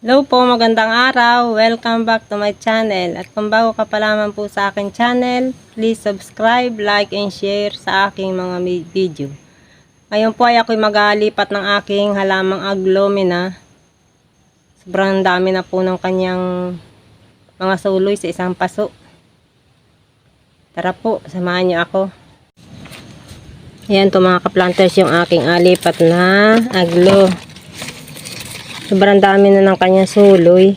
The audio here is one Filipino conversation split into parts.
Hello po, magandang araw. Welcome back to my channel. At kung bago ka pa lamang po sa aking channel, please subscribe, like, and share sa aking mga video. Ngayon po ay ako'y magalipat ng aking halamang aglomina. Sobrang dami na po ng kanyang mga suloy sa isang paso. Tara po, samahan niyo ako. Ayan to mga kaplanters yung aking alipat na aglo. Sobrang dami na ng kanyang suloy.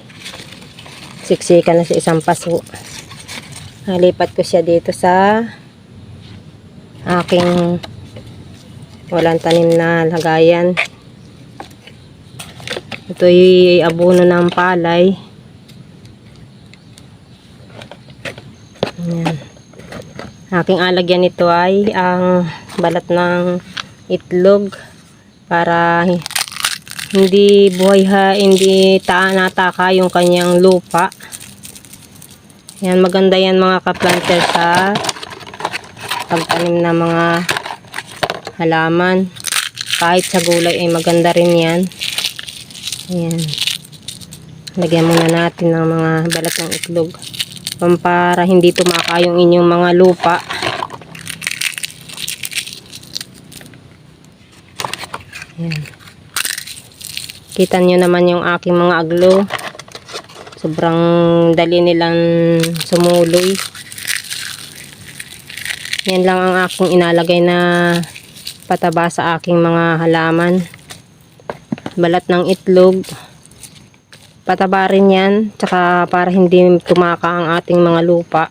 Siksika na sa isang paso. Nalipat ko siya dito sa aking walang tanim na lagayan. Ito'y abono ng palay. Ayan. Aking alagyan nito ay ang balat ng itlog para hindi buhay ha, hindi ta nataka yung kanyang lupa. Yan, maganda yan mga kaplanter sa pagtanim ng mga halaman. Kahit sa gulay ay maganda rin yan. Ayan. Lagyan muna natin ng mga balat ng itlog. Para hindi tumaka yung inyong mga lupa. Ayan. Kita nyo naman yung aking mga aglo. Sobrang dali nilang sumuloy. Yan lang ang aking inalagay na pataba sa aking mga halaman. Balat ng itlog. Pataba rin yan. Tsaka para hindi tumaka ang ating mga lupa.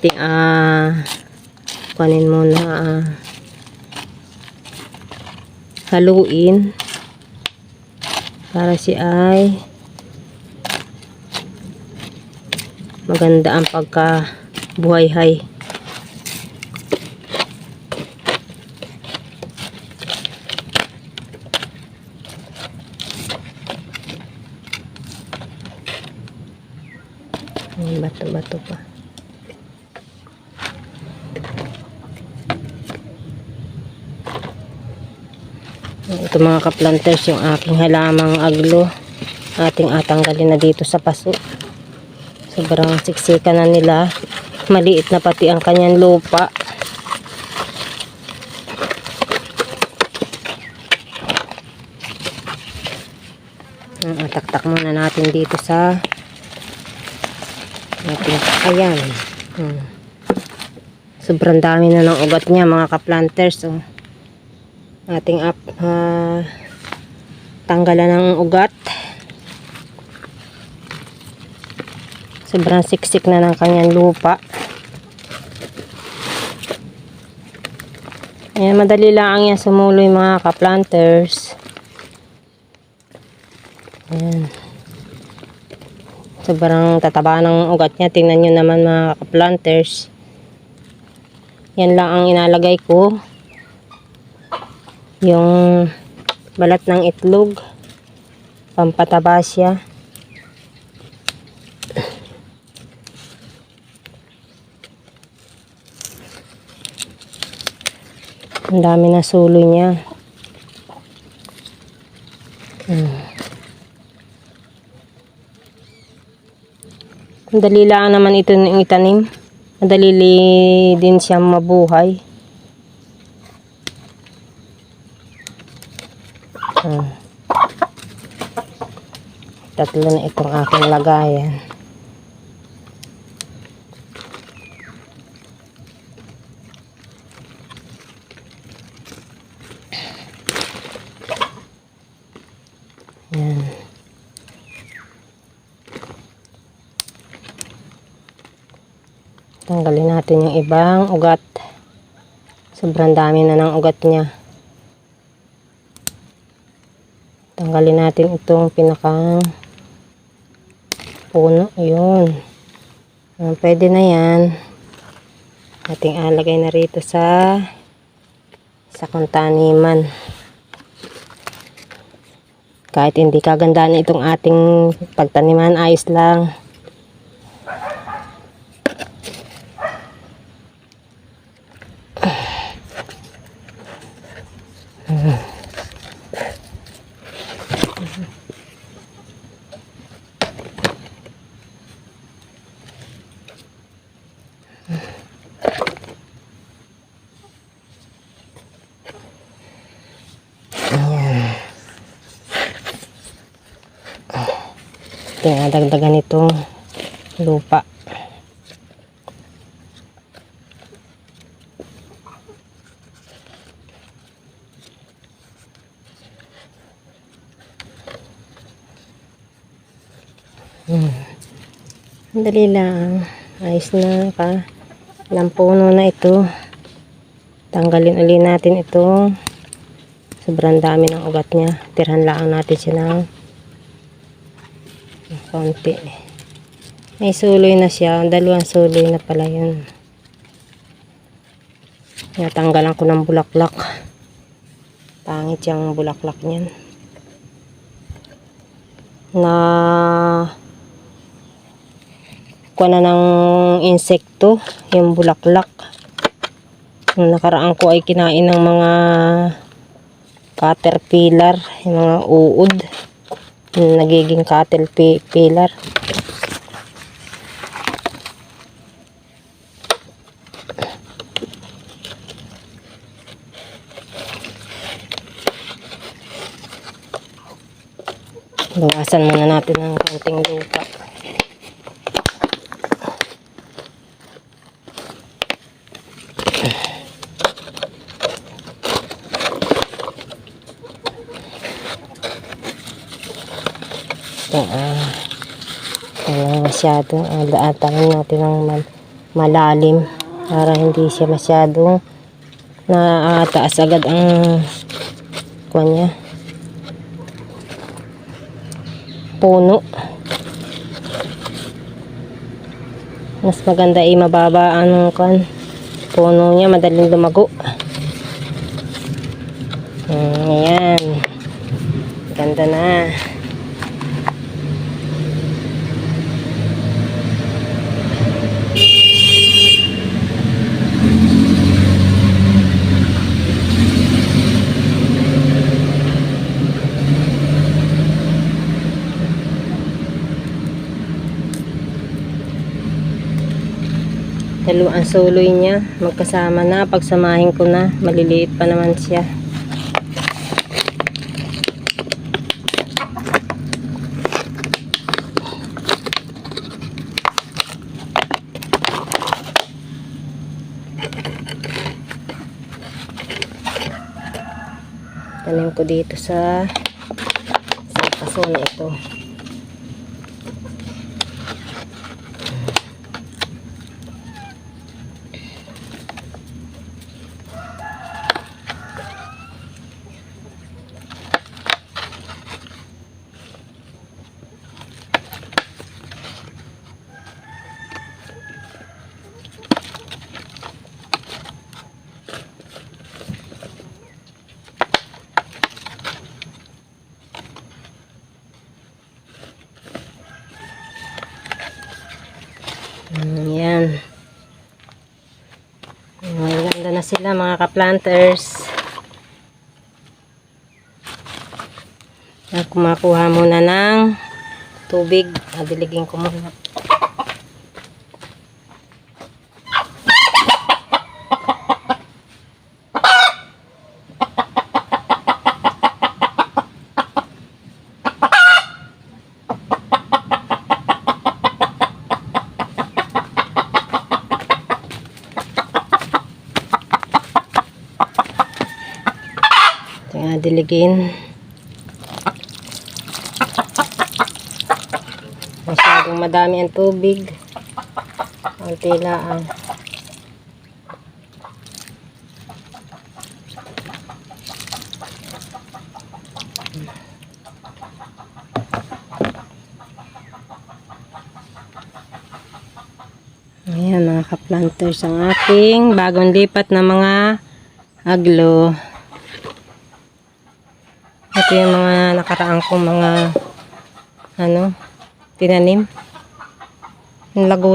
Ting ah kunin muna ah haluin para si ay maganda ang pagka buhay-hay. Bato-bato pa. Ito mga kaplanters yung aking halamang aglo. Ating atanggalin na dito sa paso. Sobrang siksika na nila. Maliit na pati ang kanyang lupa. Ang ataktak muna natin dito sa ating ayan. Hmm. Sobrang dami na ng ugat niya mga kaplanters. Oh ating up ah, tanggalan ng ugat. Sobrang siksik na ng kanyang lupa. Ayan madali lang yan sumuloy mga ka-planters. Ayan. Sobrang tataba ng ugat niya. Tingnan nyo naman mga ka-planters. Yan lang ang inalagay ko yung balat ng itlog. Pampataba siya. Ang dami na suloy niya. Hmm. madali lang naman ito ng itanim. Madali din siya mabuhay Tatlo na itong aking lagayan. Yan. Tanggalin natin yung ibang ugat. Sobrang dami na ng ugat niya. tanggalin natin itong pinakang puno. Yun uh, pwede na yan. Ating alagay na rito sa sa kuntaniman kahit hindi kagandaan itong ating pagtaniman ayos lang Tinadagdagan itong lupa. Hmm. Dali lang. Ayos na pa. Ilang puno na ito. Tanggalin uli natin ito. Sobrang dami ng ugat niya. Tirhan lang natin siya ng konti. May suloy na siya. Dalawang suloy na pala yun. Natanggalan ko ng bulaklak. Pangit yung bulaklak niyan. Na kuha na ng insekto, yung bulaklak. Yung nakaraan ko ay kinain ng mga caterpillar, yung mga uod. Nagiging caterpillar. Bawasan muna natin ng konting lupa. Ito, ah, uh, masyado, uh, natin ng mal- malalim para hindi siya masyadong naataas agad ang kuha niya. Puno. Mas maganda ay mababa ang kuan. Puno niya madaling lumago. Hmm, ayan. Ganda na. Dalawang suloy niya. Magkasama na. Pagsamahin ko na. Maliliit pa naman siya. Tanim ko dito sa sa kaso na ito. Mm, yan. Ganda na sila mga ka-planters. Kumakuha muna ng tubig. Ah, diligin ko muna. Diligin. Masyadong madami ang tubig. Konti lang. Ayan mga ka-planters ang aking bagong lipat na mga aglo. Ito yung mga nakaraan kong mga ano, tinanim. Yung lago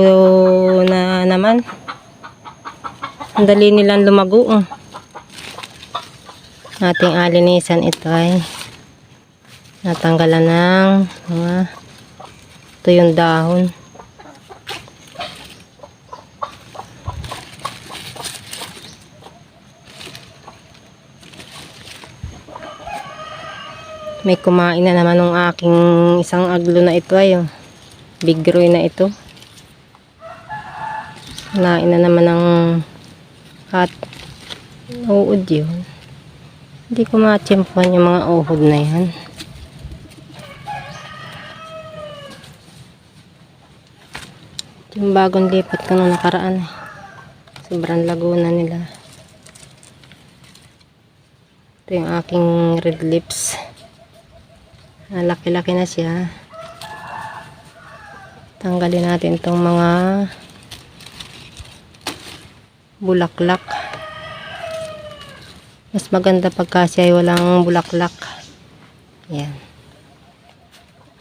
na naman. Ang dali nilang lumago. oh. Ating alinisan ito ay natanggalan ng mga ito yung dahon. May kumain na naman ng aking isang aglo na ito ay oh. Big Roy na ito. Kumain na naman ng cat. Uod yun. Hindi ko matsyempuhan yung mga uhod na yan. Yung bagong lipat ko nung nakaraan eh. Sobrang laguna nila. Ito yung aking red lips. Laki-laki na siya. Tanggalin natin itong mga bulaklak. Mas maganda pagka siya ay walang bulaklak. Yan.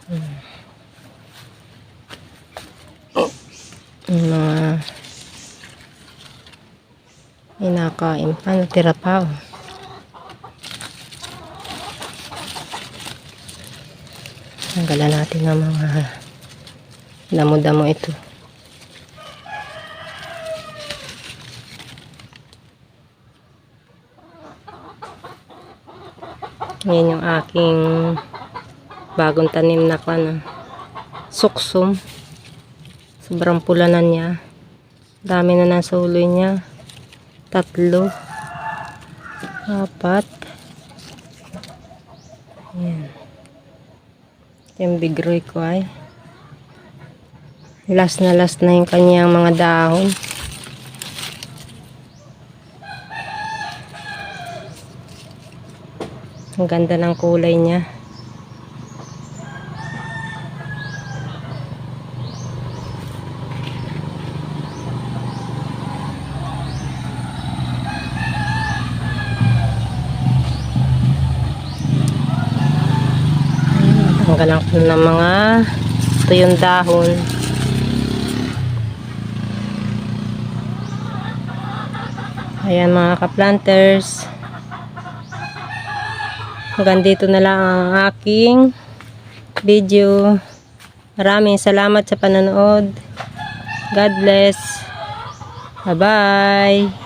Hmm. Yung mga inakain pa. Natira pa. Oh. Tanggalan natin ng mga damo-damo ito. Yan yung aking bagong tanim na kan. Suksum. Sobrang pula na niya. Dami na nasa ulo niya. Tatlo. Apat. Yan. Ito Yung big roy ko ay. Last na last na yung kanyang mga dahon. Ang ganda ng kulay niya. Tanggalan ko ng mga ito yung dahon. Ayan mga ka-planters. Hanggang dito na lang ang aking video. Maraming salamat sa panonood. God bless. Bye-bye.